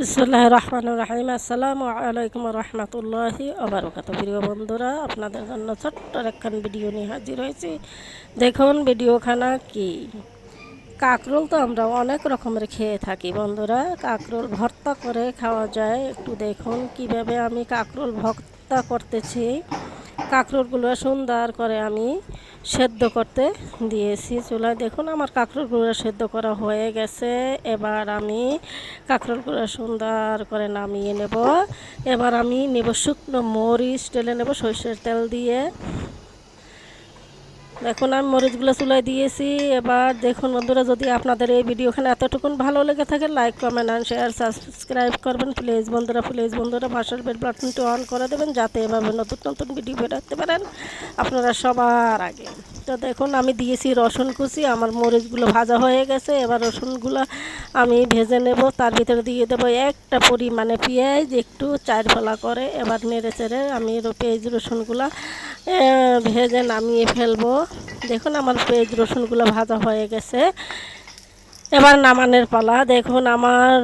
বিসমুল্লাহ রহমান রাহিম আসসালামু আলাইকুম রহমতুল্লাহি আবরকাত প্রিয় বন্ধুরা, আপনাদের জন্য ছোট্ট একখান ভিডিও নিয়ে হাজির হয়েছি। দেখুন, ভিডিওখানা কি? কাকরোল তো আমরা অনেক রকমের খেয়ে থাকি বন্ধুরা। কাকরোল ভর্তা করে খাওয়া যায়। একটু দেখুন কীভাবে আমি কাকরোল ভর্তা করতেছি। কাঁকরোলগুলো সুন্দর করে আমি সেদ্ধ করতে দিয়েছি চুলায়। দেখুন আমার কাঁকরোলগুলো সেদ্ধ করা হয়ে গেছে। এবার আমি কাঁকরোলগুলো সুন্দর করে নামিয়ে নেব। এবার আমি নেব শুকনো মরিচ টেলে নেব সরষের তেল দিয়ে। দেখুন আমি মরিচগুলো চুলাই দিয়েছি। এবার দেখুন বন্ধুরা, যদি আপনাদের এই ভিডিওখানে এতটুকুন ভালো লেগে থাকে like comment and share subscribe করবেন। প্লিজ বন্ধুরা প্লিজ বন্ধুরা ভাষার বেড বাটনটি অন করে দেবেন, যাতে এভাবে নতুন নতুন ভিডিও বেরোতে পারেন আপনারা সবার আগে। তো দেখুন, আমি দিয়েছি রসুন কুচি, আমার মরিচগুলো ভাজা হয়ে গেছে। এবার রসুনগুলো আমি ভেজে নেব, তার ভিতরে দিয়ে দেবো একটা পরিমাণে পেঁয়াজ, একটু চার ফলা করে। এবার নেড়ে চেড়ে আমি পেঁয়াজ রসুনগুলো ভেজে নামিয়ে ফেলব। দেখুন আমার পেঁয়াজ রসুনগুলো ভাজা হয়ে গেছে। এবার নামানোর পালা। দেখুন আমার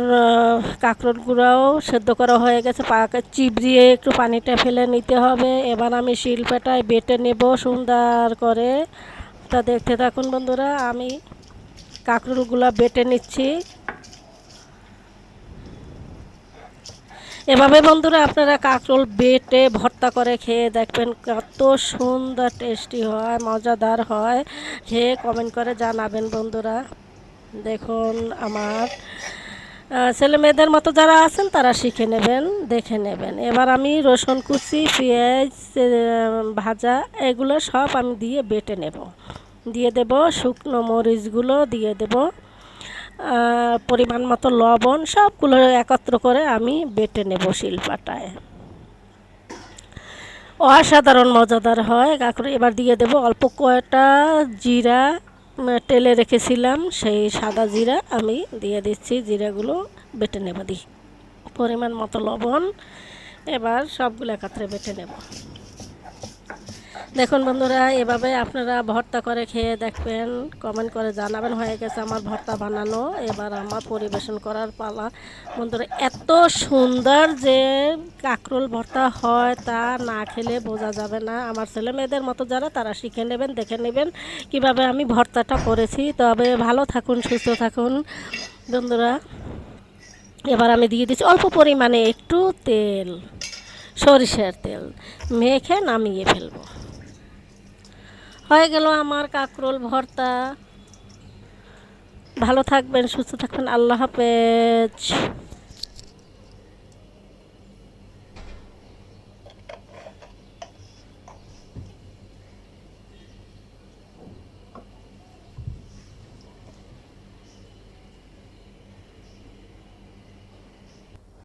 কাঁকরোলগুলোও সেদ্ধ করা হয়ে গেছে। পাকে চিবড়িয়ে একটু পানিটা ফেলে নিতে হবে। এবার আমি শিলপাটায় বেটে নেব সুন্দর করে। তা দেখতে থাকুন বন্ধুরা, আমি কাঁকরোলগুলো বেটে নিচ্ছি। এভাবে বন্ধুরা আপনারা কাঁকরোল বেটে ভর্তা করে খেয়ে দেখবেন কত সুন্দর টেস্টি হয়, মজাদার হয়। খেয়ে কমেন্ট করে জানাবেন বন্ধুরা। দেখুন আমার ছেলে মেয়েদের মতো যারা আছেন তারা শিখে নেবেন, দেখে নেবেন। এবার আমি রসুন কুচি, পেঁয়াজ ভাজা এগুলো সব আমি দিয়ে বেটে নেব। দিয়ে দেব শুকনো মরিচগুলো, দিয়ে দেব পরিমাণ মতো লবণ সবগুলো একত্র করে আমি বেটে নেব শিলপাটায়। অসাধারণ মজাদার হয়। কাঁকড় এবার দিয়ে দেব অল্প কয়টা জিরা টেলে রেখেছিলাম, সেই সাদা জিরা আমি দিয়ে দিচ্ছি, জিরাগুলো বেটে নেব দিই পরিমাণ মতো লবণ, এবার সবগুলো একত্রে বেটে নেব। দেখুন বন্ধুরা, এভাবে আপনারা ভর্তা করে খেয়ে দেখবেন কমেন্ট করে জানাবেন, হয়ে গেছে আমার ভর্তা বানানো। এবার আমার পরিবেশন করার পালা। বন্ধুরা, এত সুন্দর যে কাকরোল ভর্তা হয় তা না খেলে বোঝা যাবে না। আমার ছেলে মেয়েদের মতো যারা, তারা শিখে নেবেন, দেখে নেবেন কীভাবে আমি ভর্তাটা করেছি। তবে ভালো থাকুন, সুস্থ থাকুন। বন্ধুরা, এবার আমি দিয়ে দিচ্ছি অল্প পরিমাণে একটু তেল, সরিষার তেল। মেখে নামিয়ে ফেলব। হয়ে গেল আমার কাকরোল ভর্তা। ভালো থাকবেন সুস্থ থাকবেন আল্লাহ হাফেজ।